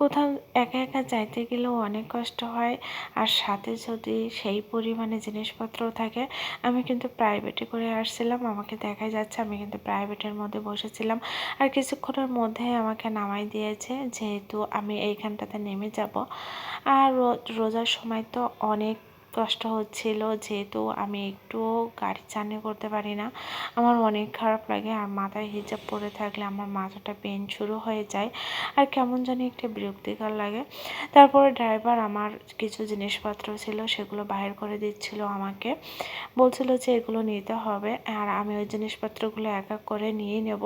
কোথাও একা একা যাইতে গেলেও অনেক কষ্ট হয়। আর সাথে যদি সেই পরিমাণে জিনিসপত্র থাকে, আমি কিন্তু প্রাইভেটে করে আসছিলাম, আমাকে দেখা যাচ্ছে, আমি কিন্তু প্রাইভেটের মধ্যে বসেছিলাম। আর কিছুক্ষণের মধ্যে আমাকে নামাই দিয়েছে, যেহেতু আমি এইখানটাতে নেমে যাব। আর রোজার সময় তো অনেক কষ্ট হচ্ছিল যেহেতু আমি একটুও গাড়ি জার্নি করতে পারি না। আমার অনেক খারাপ লাগে, আর মাথায় হিজাব পরে থাকলে আমার মাথাটা পেন শুরু হয়ে যায়। আর কেমন জানি একটা বিরক্তিকর লাগে। তারপরে ড্রাইভার আমার কিছু জিনিসপত্র ছিল সেগুলো বাইর করে দিচ্ছিল আমাকে। বলছিল যে এগুলো নিতে হবে, আর আমি ওই জিনিসপত্রগুলো এক এক করে নিয়ে নেব।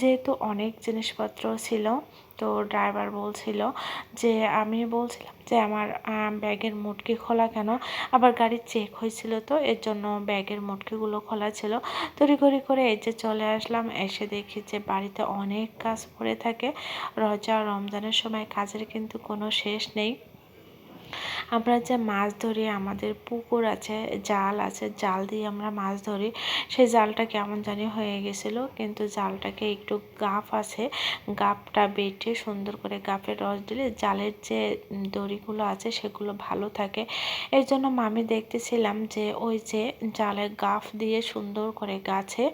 যেহেতু অনেক জিনিসপত্র ছিল তো ড্রাইভার বলছিল যে, আমি বলছিলাম যে, আমার ব্যাগের মুটকি খোলা কেন? আবার গাড়ি চেক হয়েছিল তো, এর জন্য ব্যাগের মুটকিগুলো খোলা ছিল। তড়িঘড়ি করে এই যে চলে আসলাম, এসে দেখি যে বাড়িতে অনেক কাজ পড়ে থাকে। রজা, রমজানের সময় কাজের কিন্তু কোনো শেষ নেই। আমরা যে মাছ ধরি, আমাদের পুকুর আছে, জাল আছে, জাল দিয়ে আমরা মাছ ধরি সেই জালটা কেমন জানি হয়ে গেছিল, কিন্তু জালটাকে একটু গাফ আছে, গাফটা বেটে সুন্দর করে গাফের রস দিলে জালের যে দড়িগুলো আছে সেগুলো ভালো থাকে। এই জন্য মামি দেখতেছিলাম যে ওই যে জালের গাফ দিয়ে সুন্দর করে গাছে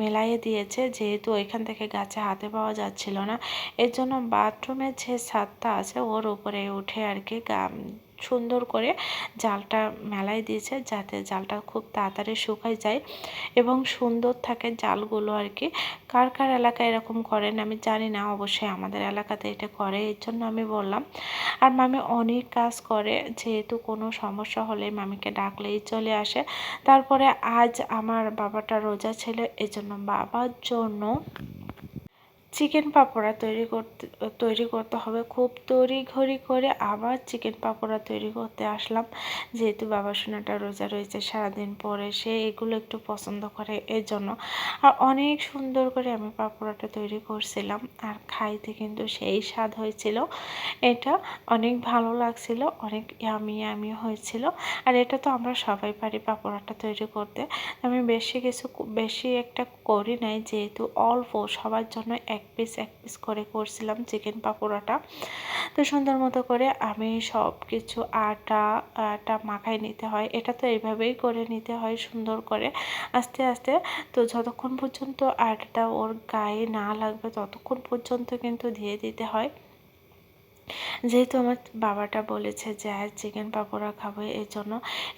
মেলাইয়ে দিয়েছে, যেহেতু ওইখান থেকে গাছে হাতে পাওয়া যাচ্ছিল না, এর জন্য বাথরুমের যে ছাদটা আছে ওর উপরে উঠে আর কি সুন্দর করে জালটা মেলায় দিয়েছে যাতে জালটা খুব তাড়াতাড়ি শুকায় যায় এবং সুন্দর থাকে জালগুলো আর কি। কার কার এলাকায় এরকম করেন আমি জানি না, অবশ্যই আমাদের এলাকাতে এটা করে, এর জন্য আমি বললাম। আর মামি অনেক কাজ করে, যেহেতু কোনো সমস্যা হলে মামিকে ডাকলেই চলে আসে। তারপরে আজ আমার বাবাটা রোজা ছিল, এজন্য বাবার জন্য চিকেন পাকোড়া তৈরি করতে তৈরি করতে হবে। খুব তড়িঘড়ি করে আবার চিকেন পাকোড়া তৈরি করতে আসলাম। যেহেতু বাবা সোনাটা রোজা রয়েছে, সারাদিন পরে সে এগুলো একটু পছন্দ করে এর জন্য আর অনেক সুন্দর করে আমি পাকোড়াটা তৈরি করছিলাম আর খাইতে কিন্তু সেই স্বাদ হয়েছিল। এটা অনেক ভালো লাগছিল, অনেক ইয়ামি ইয়ামি হয়েছিল। আর এটা তো আমরা সবাই পারি পাকোড়াটা তৈরি করতে। আমি বেশি কিছু, বেশি একটা করি নাই, যেহেতু অল্প, সবার জন্য এক পিস এক পিস করে করছিলাম চিকেন পাকোড়াটা। তো সুন্দর মতো করে আমি সব কিছু আটা আটা মাখায় নিতে হয়। এটা তো এইভাবেই করে নিতে হয় সুন্দর করে। আস্তে আস্তে তো যতক্ষণ পর্যন্ত আটাটা ওর গায়ে না লাগবে ততক্ষণ পর্যন্ত কিন্তু দিয়ে দিতে হয়। যেহেতু আমার বাবাটা বলেছে যে আর চিকেন পাকোড়া খাব এই জন্য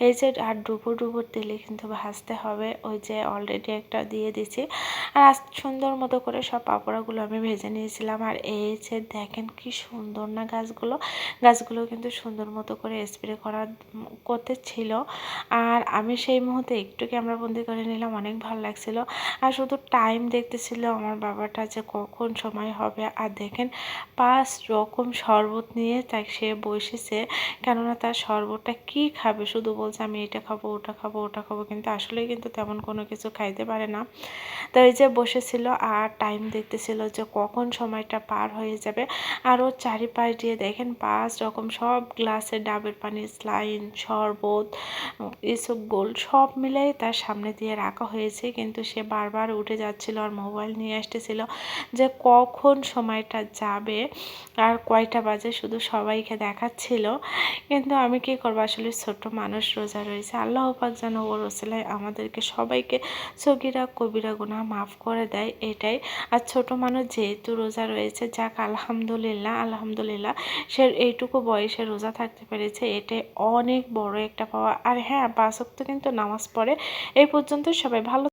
এই যে, আর ডুবো ডুবো তেলে কিন্তু ভাজতে হবে। ওই যে অলরেডি একটা দিয়ে দিছি আর সুন্দর মতো করে সব পাকোড়াগুলো আমি ভেজে নিয়েছিলাম। আর এই যে, দেখেন কি সুন্দর না গাছগুলো? গাছগুলো কিন্তু সুন্দর মতো করে স্প্রে করা করতে ছিল। আর আমি সেই মুহূর্তে একটু ক্যামেরাবন্দি করে নিলাম, অনেক ভালো লাগছিল। আর শুধু টাইম দেখতেছিল আমার বাবাটা যে, কখন সময় হবে। আর দেখেন, পাঁচ রকম শরবত নিয়ে তাই সে বসেছে। কেননা তার শরবতটা কি খাবে? শুধু বলছে, আমি এটা খাব, ওটা খাব ওটা খাব। কিন্তু আসলে কিন্তু তেমন কোনো কিছু খাইতে পারে না। তো এই যে বসেছিল আর টাইম দেখতেছিল যে কখন সময়টা পার হয়ে যাবে। আর ওর চারিপাশ দিয়ে দেখেন পাঁচ রকম সব গ্লাসে ডাবের পানি স্লাইন শরবত, এসব গোল সব মিলাই তার সামনে দিয়ে রাখা হয়েছে। কিন্তু সে বারবার উঠে যাচ্ছিল আর মোবাইল নিয়ে আসতেছিল যে কখন সময়টা যাবে। আর কয়টা বাজে শুধু সবাইকে দেখাচ্ছিল, কিন্তু আমি কি করব? আসলে ছোট মানুষ রোজা রয়েছে। আল্লাহ পাক যেন ও রসিলায় আমাদেরকে সবাইকে সগিরা, কবিরা গুনা মাফ করে দেয়, এটাই। আর ছোট মানুষ যেহেতু রোজা রয়েছে, যাক, আলহামদুলিল্লাহ আলহামদুলিল্লাহ, সে এইটুকু বয়সে রোজা থাকতে পেরেছে, এটাই অনেক বড় একটা পাওয়া। আর হ্যাঁ বাসক তো কিন্তু নামাজ পড়ে, এই পর্যন্ত সবাই ভালো